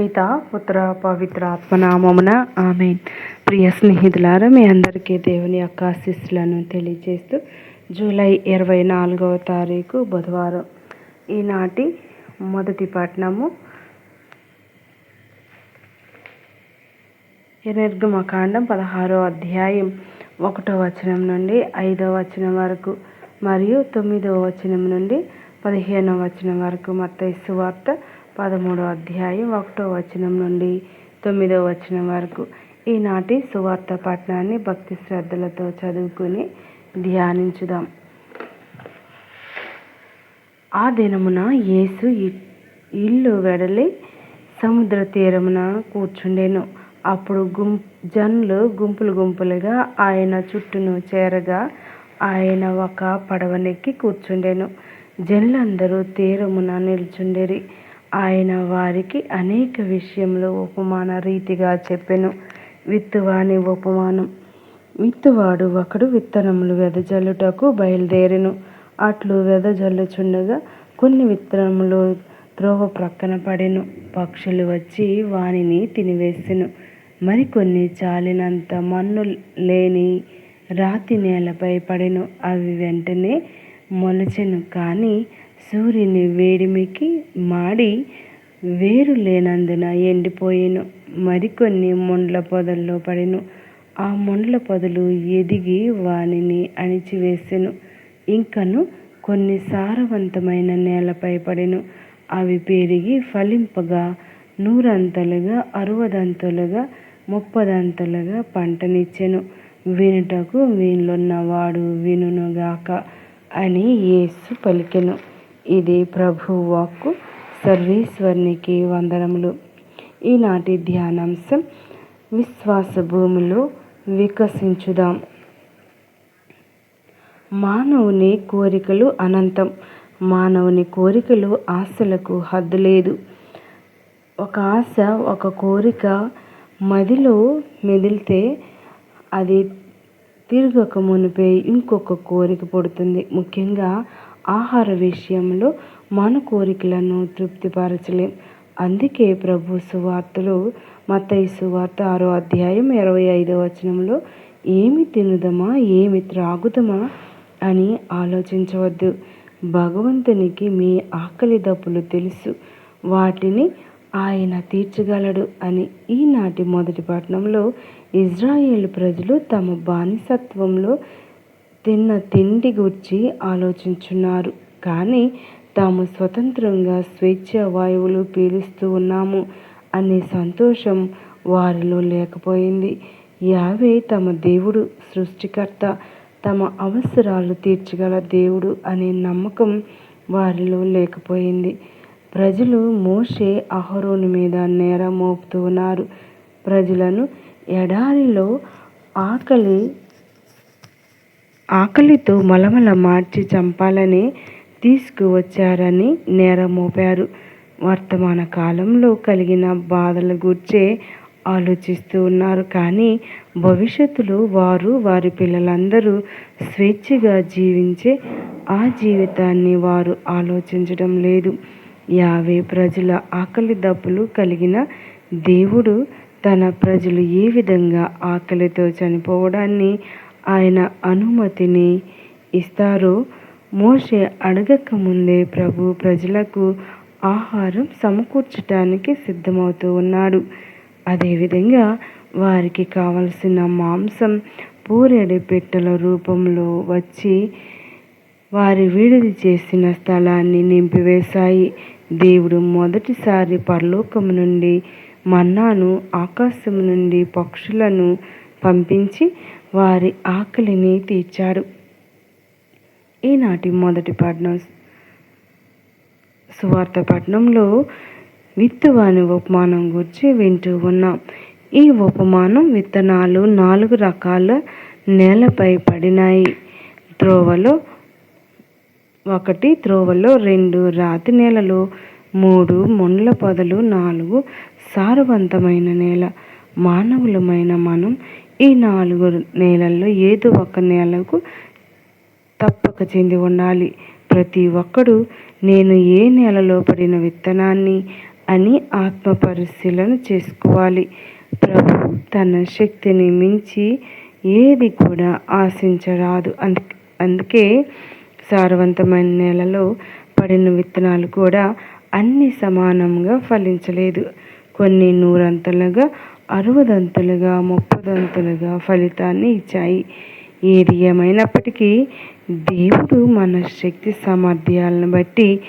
పిత పుత్ర పవిత్ర ఆత్మనామమున ఆమె ప్రియ స్నేహితులారా మీ అందరికీ దేవుని యొక్క ఆశీస్సులను తెలియజేస్తూ జూలై ఇరవై నాలుగవ తారీఖు బుధవారం ఈనాటి మొదటి పట్టణము నిర్గమకాండం పదహారో అధ్యాయం ఒకటో వచనం నుండి ఐదో వచనం వరకు మరియు తొమ్మిదో వచనం నుండి పదిహేనవ వచనం వరకు మత్తయి సువార్త పదమూడవ అధ్యాయం ఒకటో వచనం నుండి తొమ్మిదవ వచనం వరకు. ఈనాటి సువార్త పట్టణాన్ని భక్తి శ్రద్ధలతో చదువుకుని ధ్యానించుదాం. ఆ దినమున యేసు ఇల్లు వెడలి సముద్ర తీరమున కూర్చుండెను. అప్పుడు గుం జనులు గుంపులు గుంపులుగా ఆయన చుట్టూను చేరగా ఆయన ఒక పడవనెక్కి కూర్చుండెను. జనులందరూ తీరమున నిల్చుండేరి. ఆయన వారికి అనేక విషయంలో ఉపమాన రీతిగా చెప్పెను. విత్తువాని ఉపమానం. విత్తువాడు ఒకడు విత్తనములు వెదజల్లుటకు బయలుదేరెను. అట్లు వెదజల్లుచుండగా కొన్ని విత్తనములు త్రోవ ప్రక్కన పడెను. పక్షులు వచ్చి వానిని తినివేసెను. మరికొన్ని చాలినంత మన్ను లేని రాతి నేలపై పడెను. అవి వెంటనే మొలచెను. కానీ సూర్యుని వేడిమికి మాడి వేరు లేనందున ఎండిపోయెను. మరికొన్ని మొండ్ల పొదల్లో పడెను. ఆ మొండ్ల పొదలు ఎదిగి వానిని అణిచివేసెను. ఇంకను కొన్ని సారవంతమైన నేలపై పడెను. అవి పెరిగి ఫలింపగా నూరంతలుగా అరవదంతలుగా ముప్పదంతలుగా పంటనిచ్చెను. వినుటకు వీళ్ళున్నవాడు వినుగాక అని యేసు పలికెను. ఇది ప్రభు వాక్కు సర్వేశ్వరునికి వందనములు. ఈనాటి ధ్యానాంశం విశ్వాస భూమిలో వికసించుదాం. మానవుని కోరికలు అనంతం. మానవుని కోరికలు ఆశలకు హద్దు లేదు ఒక ఆశ ఒక కోరిక మదిలో మెదిలితే అది తిరగక మునిపే ఇంకొక కోరిక పుడుతుంది. ముఖ్యంగా ఆహార విషయంలో మన కోరికలను తృప్తిపరచలేం. అందుకే ప్రభు సువార్తలు మతయి సువార్త ఆరో అధ్యాయం ఇరవై ఐదో వచనంలో ఏమి తినుదమా? ఏమి త్రాగుదమా? అని ఆలోచించవద్దు. భగవంతునికి మీ ఆకలి దప్పులు తెలుసు. వాటిని ఆయన తీర్చగలడు అని ఈనాటి మొదటి పట్టణంలో ఇజ్రాయేల్ ప్రజలు తమ బానిసత్వంలో తిన్న తిండి గురించి ఆలోచించున్నారు. కానీ తాము స్వతంత్రంగా స్వేచ్ఛ వాయువులు పీలుస్తూ ఉన్నాము అనే సంతోషం వారిలో లేకపోయింది. యావే తమ దేవుడు సృష్టికర్త తమ అవసరాలు తీర్చగల దేవుడు అనే నమ్మకం వారిలో లేకపోయింది. ప్రజలు మోషే అహరోను మీద నేరం మోపుతూ ఉన్నారు. ప్రజలను ఎడారిలో ఆకలి ఆకలితో మలమల మార్చి చంపాలని తీసుకువచ్చారని నేరం మోపారు. వర్తమాన కాలంలో కలిగిన బాధల గుర్చే ఆలోచిస్తూ ఉన్నారు. కానీ భవిష్యత్తులో వారు వారి పిల్లలందరూ స్వేచ్ఛగా జీవించే ఆ జీవితాన్ని వారు ఆలోచించడం లేదు. యావే ప్రజల ఆకలి దప్పులు కలిగిన దేవుడు తన ప్రజలు ఏ విధంగా ఆకలితో చనిపోవడాన్ని ఆయన అనుమతిని ఇస్తారో. మోషే అడగక ముందే ప్రభు ప్రజలకు ఆహారం సమకూర్చటానికి సిద్ధమవుతూ ఉన్నాడు. అదేవిధంగా వారికి కావలసిన మాంసం పూరెడి పెట్టెల రూపంలో వచ్చి వారి విడిది చేసిన స్థలాన్ని నింపివేశాయి. దేవుడు మొదటిసారి పరలోకం నుండి మన్నాను ఆకాశం నుండి పక్షులను పంపించి వారి ఆకలిని తీర్చాడు. ఈనాటి మొదటి పట్నం సువార్త పట్నంలో విత్తువాని ఉపమానం గురించి వింటూ ఉన్నాం. ఈ ఉపమానం విత్తనాలు నాలుగు రకాల నేలపై పడినాయి. త్రోవలో ఒకటి త్రోవలో రెండు రాతి నేలలో మూడు ముండ్ల పొదలు నాలుగు సారవంతమైన నేల మానవులమైన మనం ఈ నాలుగు నేలల్లో ఏదో ఒక నేలకు తప్పక చెంది ఉండాలి. ప్రతి ఒక్కడు నేను ఏ నేలలో పడిన విత్తనాన్ని అని ఆత్మ పరిశీలన చేసుకోవాలి. ప్రభు తన శక్తిని మించి ఏది కూడా ఆశించరాదు. అందుకే సారవంతమైన నేలలో పడిన విత్తనాలు కూడా అన్ని సమానంగా ఫలించలేదు. కొన్ని నూరంతలుగా అరవదంతులుగా ముప్పదంతులుగా ఫలితాన్ని ఇచ్చాయి. ఏది ఏమైనప్పటికీ దేవుడు మన శక్తి సామర్థ్యాలను బట్టి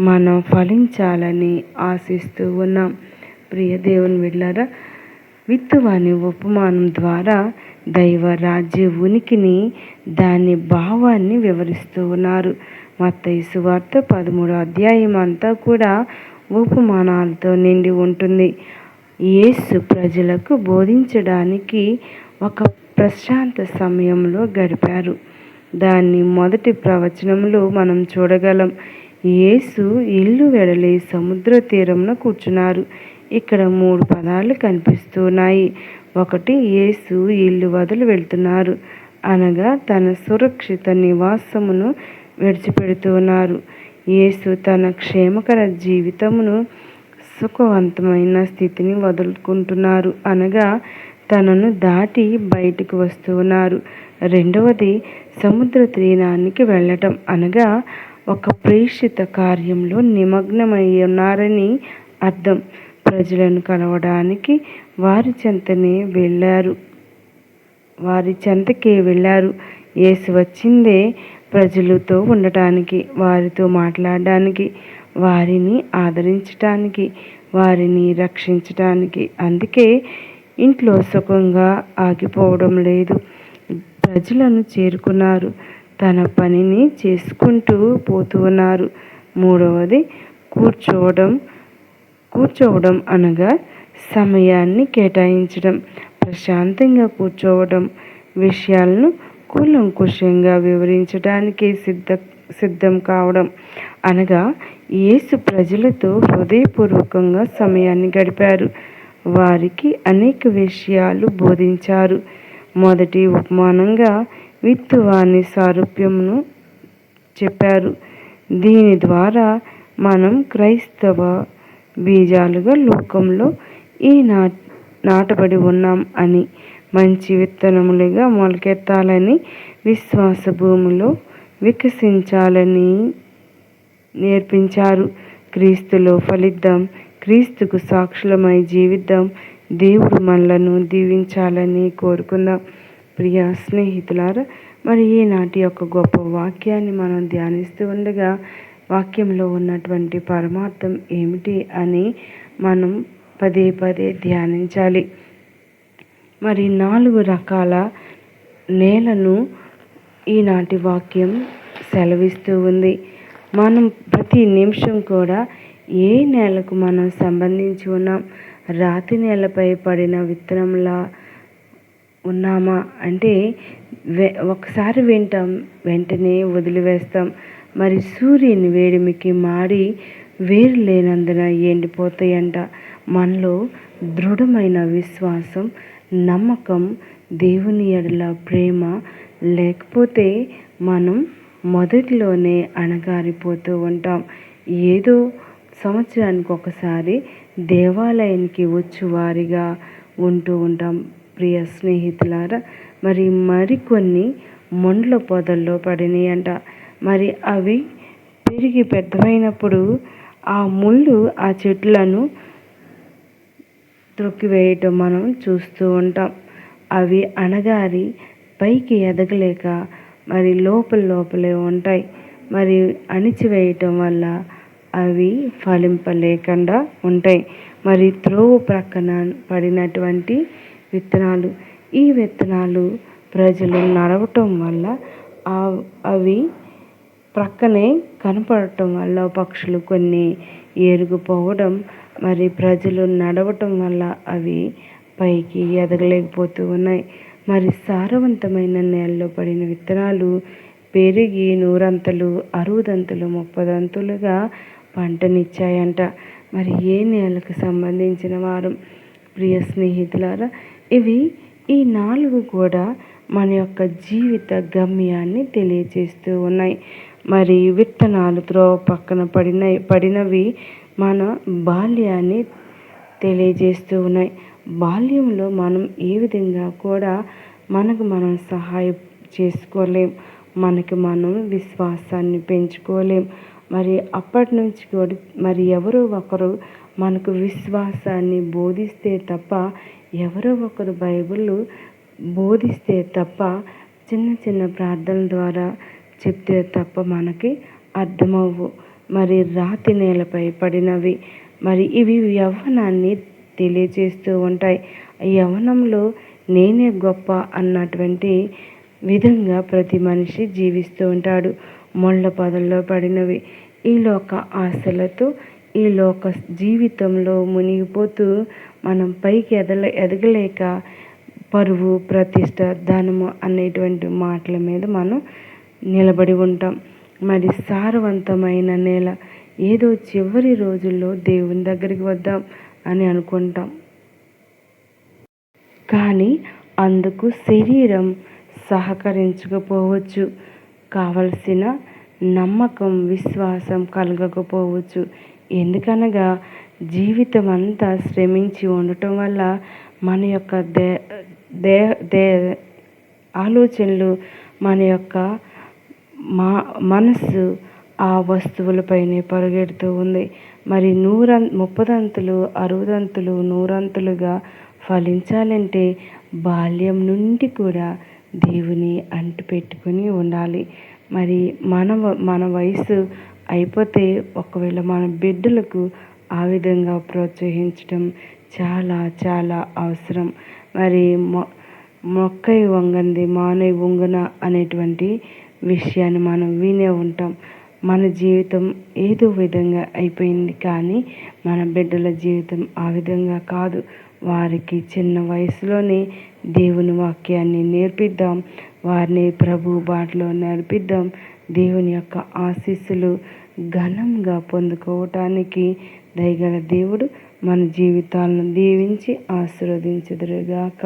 మనం ఫలించాలని ఆశిస్తూ ఉన్నాం. ప్రియ దేవుని వెళ్ళారా విత్తువాని ఉపమానం ద్వారా దైవ రాజ్య ఉనికిని దాని భావాన్ని వివరిస్తూ ఉన్నారు. మత్తయి సువార్త పదమూడో అధ్యాయం అంతా కూడా ఉపమానాలతో నిండి ఉంటుంది. యేసు ప్రజలకు బోధించడానికి ఒక ప్రశాంత సమయంలో గడిపారు. దాన్ని మొదటి ప్రవచనంలో మనం చూడగలం. యేసు ఇల్లు వెడలి సముద్ర తీరంలో కూర్చున్నారు. ఇక్కడ మూడు పదాలు కనిపిస్తున్నాయి. ఒకటి యేసు ఇల్లు వదిలి వెళ్తున్నారు. అనగా తన సురక్షిత నివాసమును విడిచిపెడుతున్నారు. యేసు తన క్షేమకర జీవితమును సుఖవంతమైన స్థితిని వదులుకుంటున్నారు. అనగా తనను దాటి బయటికి వస్తున్నారు రెండవది సముద్ర తీరానికి వెళ్ళటం. అనగా ఒక ప్రేషిత కార్యంలో నిమగ్నమై ఉన్నారని అర్థం. ప్రజలను కలవడానికి వారి చెంతనే వెళ్ళారు. వారి చెంతకే వెళ్ళారు. యేసు వచ్చిందే ప్రజలతో ఉండటానికి వారితో మాట్లాడడానికి. వారిని ఆదరించటానికి వారిని రక్షించటానికి. అందుకే ఇంట్లో సుఖంగా ఆగిపోవడం లేదు. ప్రజలను చేరుకున్నారు. తన పనిని చేసుకుంటూ పోతూ ఉన్నారు. మూడవది కూర్చోవడం కూర్చోవడం అనగా సమయాన్ని కేటాయించడం. ప్రశాంతంగా కూర్చోవడం విషయాలను కూలంకుషంగా వివరించడానికి సిద్ధ సిద్ధం కావడం అనగా యేసు ప్రజలతో హృదయపూర్వకంగా సమయాన్ని గడిపారు. వారికి అనేక విషయాలు బోధించారు. మొదటి ఉపమానంగా విత్తువాని సారూప్యమును చెప్పారు. దీని ద్వారా మనం క్రైస్తవ బీజాలుగా లోకంలో ఈ నా నాటబడి ఉన్నాం అని మంచి విత్తనములుగా మొలకెత్తాలని విశ్వాస భూమిలో వికసించాలని నేర్పించారు. క్రీస్తులో ఫలిద్దాం. క్రీస్తుకు సాక్షులమై జీవిద్దాం. దేవుడు మనలను దీవించాలని కోరుకుందాం. ప్రియ స్నేహితులారా మరి ఈనాటి యొక్క గొప్ప వాక్యాన్ని మనం ధ్యానిస్తూ ఉండగా వాక్యంలో ఉన్నటువంటి పరమార్థం ఏమిటి అని మనం పదే పదే ధ్యానించాలి. మరి నాలుగు రకాల నేలను ఈనాటి వాక్యం సెలవిస్తూ ఉంది. మనం ప్రతి నిమిషం కూడా ఏ నేలకు మనం సంబంధించి ఉన్నాం? రాతి నేలపై పడిన విత్తనంలా ఉన్నామా? అంటే ఒకసారి వింటాం వెంటనే వదిలివేస్తాం. మరి సూర్యుని వేడిమికి మాడి వేరు లేనందున ఎండిపోతాయంట. మనలో దృఢమైన విశ్వాసం నమ్మకం దేవుని ఎడల ప్రేమ లేకపోతే మనం మొదటిలోనే అణగారిపోతూ ఉంటాం. ఏదో సంవత్సరానికి ఒకసారి దేవాలయానికి వచ్చి వారిగా ఉంటూ ఉంటాం. ప్రియ స్నేహితులారా మరి మరికొన్ని మొండ్ల పొదల్లో పడినాయంట. మరి అవి పెరిగి పెద్దవైనప్పుడు ఆ ముళ్ళు ఆ చెట్లను త్రొక్కివేయటం మనం చూస్తూ ఉంటాం. అవి అణగారి పైకి ఎదగలేక మరి లోపల లోపలే ఉంటాయి. మరి అణిచివేయటం వల్ల అవి ఫలింపలేకుండా ఉంటాయి. మరి త్రోవ ప్రక్కన పడినటువంటి విత్తనాలు ఈ విత్తనాలు ప్రజలు నడవటం వల్ల అవి ప్రక్కనే కనపడటం వల్ల పక్షులు కొన్ని ఏరుగుపోవడం మరి ప్రజలు నడవటం వల్ల అవి పైకి ఎదగలేకపోతూ ఉన్నాయి. మరి సారవంతమైన నేలలో పడిన విత్తనాలు పెరిగి నూరంతలు అరువుదంతులు ముప్పదంతులుగా పంటనిచ్చాయంట. మరి ఏ నేలకు సంబంధించిన వారు? ప్రియ స్నేహితులారా ఇవి ఈ నాలుగు కూడా మన యొక్క జీవిత గమ్యాన్ని తెలియజేస్తూ ఉన్నాయి. మరి విత్తనాలు త్రోవ పక్కన పడిన పడినవి మన బాల్యాన్ని తెలియజేస్తూ ఉన్నాయి. బాల్యంలో మనం ఏ విధంగా కూడా మనకు మనం సహాయం చేసుకోలేం. మనకి మనం విశ్వాసాన్ని పెంచుకోలేం. మరి అప్పటి నుంచి కూడా మరి ఎవరో ఒకరు మనకు విశ్వాసాన్ని బోధిస్తే తప్ప ఎవరో ఒకరు బైబిల్ బోధిస్తే తప్ప చిన్న చిన్న ప్రార్థనల ద్వారా చెప్తే తప్ప మనకి అర్థమవ్వు. మరి రాతి నేలపై పడినవి. మరి ఇవి యవ్వనాన్ని తెలియజేస్తూ ఉంటాయి. యవ్వనంలో నేనే గొప్ప అన్నటువంటి విధంగా ప్రతి మనిషి జీవిస్తూ ఉంటాడు. మొళ్ళ పదల్లో పడినవి. ఈ లోక ఆశలతో ఈ లోక జీవితంలో మునిగిపోతూ మనం పైకి ఎదల ఎదగలేక పరువు ప్రతిష్ట ధనము అనేటువంటి మాటల మీద మనం నిలబడి ఉంటాం. మరి సారవంతమైన నేల ఏదో చివరి రోజుల్లో దేవుని దగ్గరికి వద్దాం. అని అనుకుంటాం. కానీ అందుకు శరీరం సహకరించకపోవచ్చు. కావలసిన నమ్మకం విశ్వాసం కలగకపోవచ్చు. ఎందుకనగా జీవితం అంతా శ్రమించి ఉండటం వల్ల మన యొక్క దే దే దే ఆలోచనలు మన యొక్క మా మనస్సు ఆ వస్తువులపైనే పరిగెడుతూ ఉంది. మరి నూరం ముప్పదంతులు అరవదంతులు నూరంతులుగా ఫలించాలంటే బాల్యం నుండి కూడా దేవుని అంటుపెట్టుకుని ఉండాలి. మరి మన మన వయసు అయిపోతే ఒకవేళ మన బిడ్డలకు ఆ విధంగా ప్రోత్సహించడం చాలా చాలా అవసరం. మరి మొ మొక్కై వంగంది మానై వంగున అనేటువంటి విషయాన్ని మనం వినే ఉంటాం. మన జీవితం ఏదో విధంగా అయిపోయింది కానీ మన బిడ్డల జీవితం ఆ విధంగా కాదు. వారికి చిన్న వయసులోనే దేవుని వాక్యాన్ని నేర్పిద్దాం. వారిని ప్రభు బాటలో నడిపిద్దాం. దేవుని యొక్క ఆశీస్సులు ఘనంగా పొందుకోవటానికి దయగల దేవుడు మన జీవితాలను దీవించి ఆశీర్వదించుదురుగాక.